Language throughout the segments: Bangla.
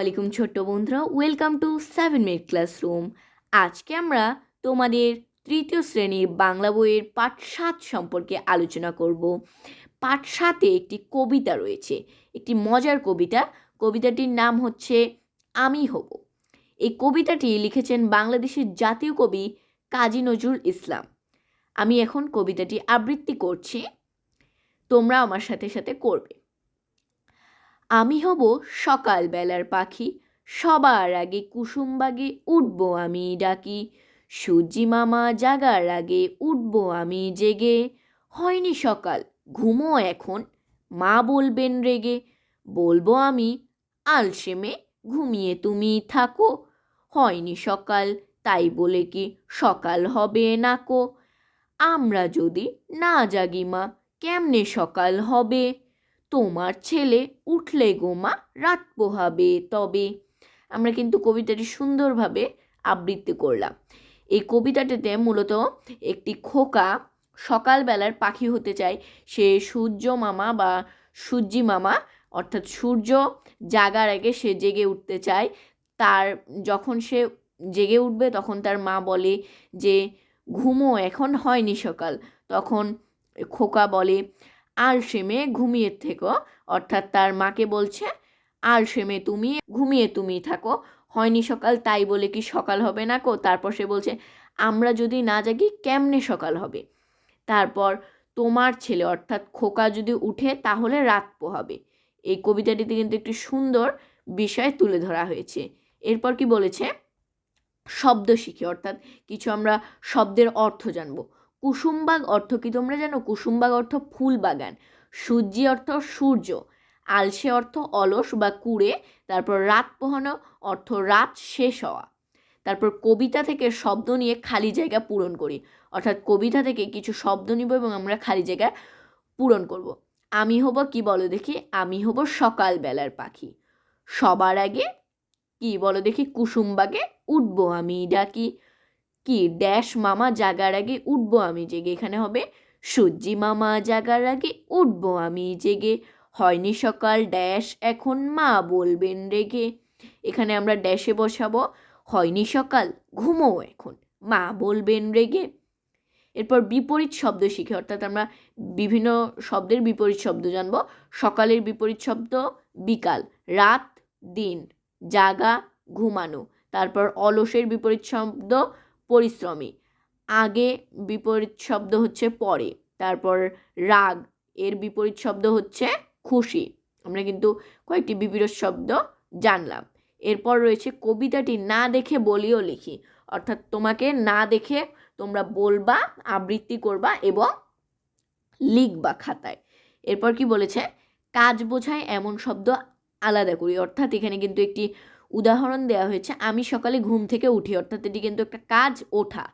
আলাইকুম ছোট্ট বন্ধুরা welcome to seven minute classroom আজকে আমরা তোমাদের তৃতীয় শ্রেণির বাংলা বইয়ের পাঠ সাত সম্পর্কে আলোচনা করব। পাঠ সাতে একটি কবিতা রয়েছে, একটি মজার কবিতা। কবিতাটির নাম হচ্ছে আমি হব। এই কবিতাটি লিখেছেন বাংলাদেশের জাতীয় কবি কাজী নজরুল ইসলাম। আমি এখন কবিতাটি আবৃত্তি করছি, তোমরা আমার সাথে সাথে করবে। আমি হব সকালবেলার পাখি। সবার আগে কুসুমবাগে উঠব আমি ডাকি। সূর্যি মামা জাগার আগে উঠব আমি জেগে। হয়নি সকাল, ঘুমো এখন, মা বলবেন রেগে। বলব আমি, আলসেমে ঘুমিয়ে তুমি থাকো। হয়নি সকাল, তাই বলে কি সকাল হবে নাকো আমরা যদি না জাগি মা, কেমনে সকাল হবে? তোমার ছেলে উঠলে গোমা রাত পোহাবে তবে। আমরা কিন্তু কবিতাটি সুন্দরভাবে আবৃত্তি করলাম। এই কবিতাটিতে মূলত একটি খোকা সকালবেলার পাখি হতে চায়। সে সূর্য মামা বা সূর্যি মামা, অর্থাৎ সূর্য জাগার আগে সে জেগে উঠতে চায়। তার যখন সে জেগে উঠবে, তখন তার মা বলে যে, ঘুমো, এখন হয়নি সকাল। তখন খোকা বলে আলসেমে ঘুমিয়ে থেকো। অর্থাৎ তার মাকে বলছে, আলসেমে তুমি ঘুমিয়ে তুমি থাকো। হয়নি সকাল, তাই বলে কি সকাল হবে না কো? তারপর সে বলছে, আমরা যদি না জাগি, কেমনে সকাল হবে? তারপর তোমার ছেলে, অর্থাৎ খোকা, যদি উঠে, তাহলে রাত পোহাবে। এই কবিতাটিতে কিন্তু একটি সুন্দর বিষয় তুলে ধরা হয়েছে। এরপর কি বলেছে? শব্দ শিখি, অর্থাৎ কিছু আমরা শব্দের অর্থ জানব। কুসুমবাগ অর্থ কি? তোমরা জানো কুসুমবাগ অর্থ ফুল বাগান সূর্যি অর্থ সূর্য, আলসে অর্থ অলস বা কুড়ে, তারপর রাত পোহানো অর্থ রাত শেষ হওয়া। তারপর কবিতা থেকে শব্দ নিয়ে খালি জায়গা পূরণ করি। অর্থাৎ কবিতা থেকে কিছু শব্দ নিব এবং আমরা খালি জায়গা পূরণ করব। আমি হব কি বলো দেখি? আমি হব সকালবেলার পাখি। সবার আগে কি বলো দেখি? কুসুমবাগে উঠবো আমি ডাকি। কি? ড্যাশ মামা জাগার আগে উঠবো আমি জেগে। এখানে হবে, সূর্যি মামা জাগার আগে উঠবো আমি জেগে। হয়নি সকাল, ড্যাশ এখন মা বলবেন রেগে। এখানে আমরা ড্যাশে বসাবো, হয়নি সকাল ঘুমো এখন, মা বলবেন রেগে। এরপর বিপরীত শব্দ শিখে, অর্থাৎ আমরা বিভিন্ন শব্দের বিপরীত শব্দ জানব। সকালের বিপরীত শব্দ, বিকাল, রাত, দিন, জাগা, ঘুমানো। তারপর অলসের বিপরীত শব্দ পরিশ্রমী। আগে বিপরীত শব্দ হচ্ছে পরে, তারপর রাগ, এর বিপরীত শব্দ হচ্ছে খুশি। আমরা কিন্তু কয়েকটি বিপরীত শব্দ জানলাম। এরপর রয়েছে কবিতাটি না দেখে বলিও লিখি, অর্থাৎ তোমাকে না দেখে তোমরা বলবা, আবৃত্তি করবা এবং লিখবা খাতায়। এরপর কি বলেছে? কাজ বোঝায় এমন শব্দ আলাদা করি, অর্থাৎ এখানে কিন্তু একটি উদাহরণ দেওয়া হয়েছে, আমি সকালে ঘুম থেকে উঠি, অর্থাৎ এটি কিন্তু একটা কাজ ওঠা।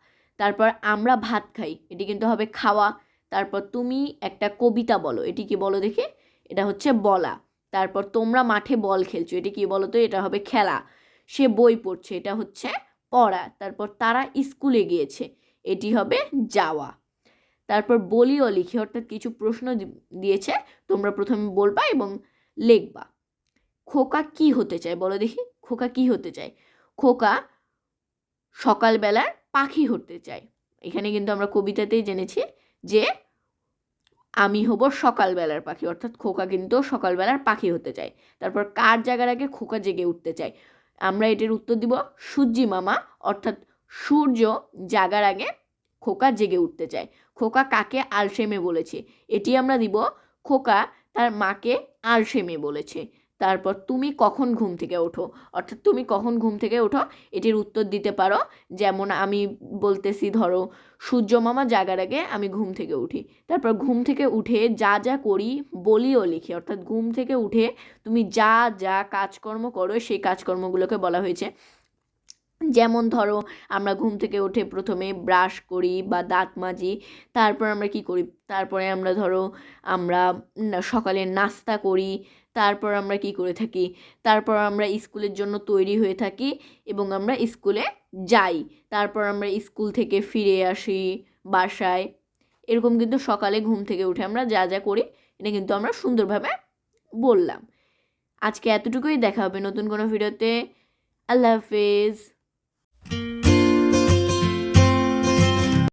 তারপর আমরা ভাত খাই, এটি কিন্তু হবে খাওয়া। তারপর তুমি একটা কবিতা বলো, এটি কি বলো দেখে? এটা হচ্ছে বলা। তারপর তোমরা মাঠে বল খেলছো, এটি কি বলো তো? এটা হবে খেলা। সে বই পড়ছে, এটা হচ্ছে পড়া। তারপর তারা স্কুলে গিয়েছে, এটি হবে যাওয়া। তারপর বলিও লিখি, অর্থাৎ কিছু প্রশ্ন দিয়েছে, তোমরা প্রথমে বলবা এবং লিখবা। খোকা কি হতে চায় বলো দেখি? খোকা কি হতে চায়? খোকা সকালবেলার পাখি হতে চায়। এখানে কিন্তু আমরা কবিতাতেই জেনেছি যে আমি হব সকালবেলার পাখি, অর্থাৎ খোকা কিন্তু সকালবেলার পাখি হতে চায়। তারপর কার জায়গার আগে খোকা জেগে উঠতে চায়? আমরা এটির উত্তর দিব সূর্যি মামা, অর্থাৎ সূর্য জাগার আগে খোকা জেগে উঠতে চায়। খোকা কাকে আলসেমে বলেছে? এটি আমরা দিব খোকা তার মাকে আলসেমে বলেছে। তারপর তুমি কখন ঘুম থেকে ওঠো? অর্থাৎ তুমি কখন ঘুম থেকে ওঠো? এটির উত্তর দিতে পারো। যেমন আমি বলতেছি, ধরো, সূর্য মামা জাগার আগে আমি ঘুম থেকে উঠি। তারপর ঘুম থেকে উঠে যা যা করি, বলিও লিখি। অর্থাৎ ঘুম থেকে উঠে তুমি যা যা কাজকর্ম করো, সেই কাজকর্মগুলোকে বলা হয়েছে। যেমন ধরো, আমরা ঘুম থেকে উঠে প্রথমে ব্রাশ করি বা দাঁত মাজি, তারপর আমরা কি করি? তারপরে আমরা ধরো, আমরা সকালে নাস্তা করি, তারপর আমরা কি করে থাকি? তারপর আমরা স্কুলের জন্য তৈরি হয়ে থাকি এবং আমরা স্কুলে যাই। তারপর আমরা স্কুল থেকে ফিরে আসি বাসায়। এরকম কিন্তু সকালে ঘুম থেকে উঠে আমরা যা যা করি, এটা কিন্তু আমরা সুন্দরভাবে বললাম। আজকে এতটুকুই, দেখা হবে নতুন কোনো ভিডিওতে আল্লাহ হাফেজ।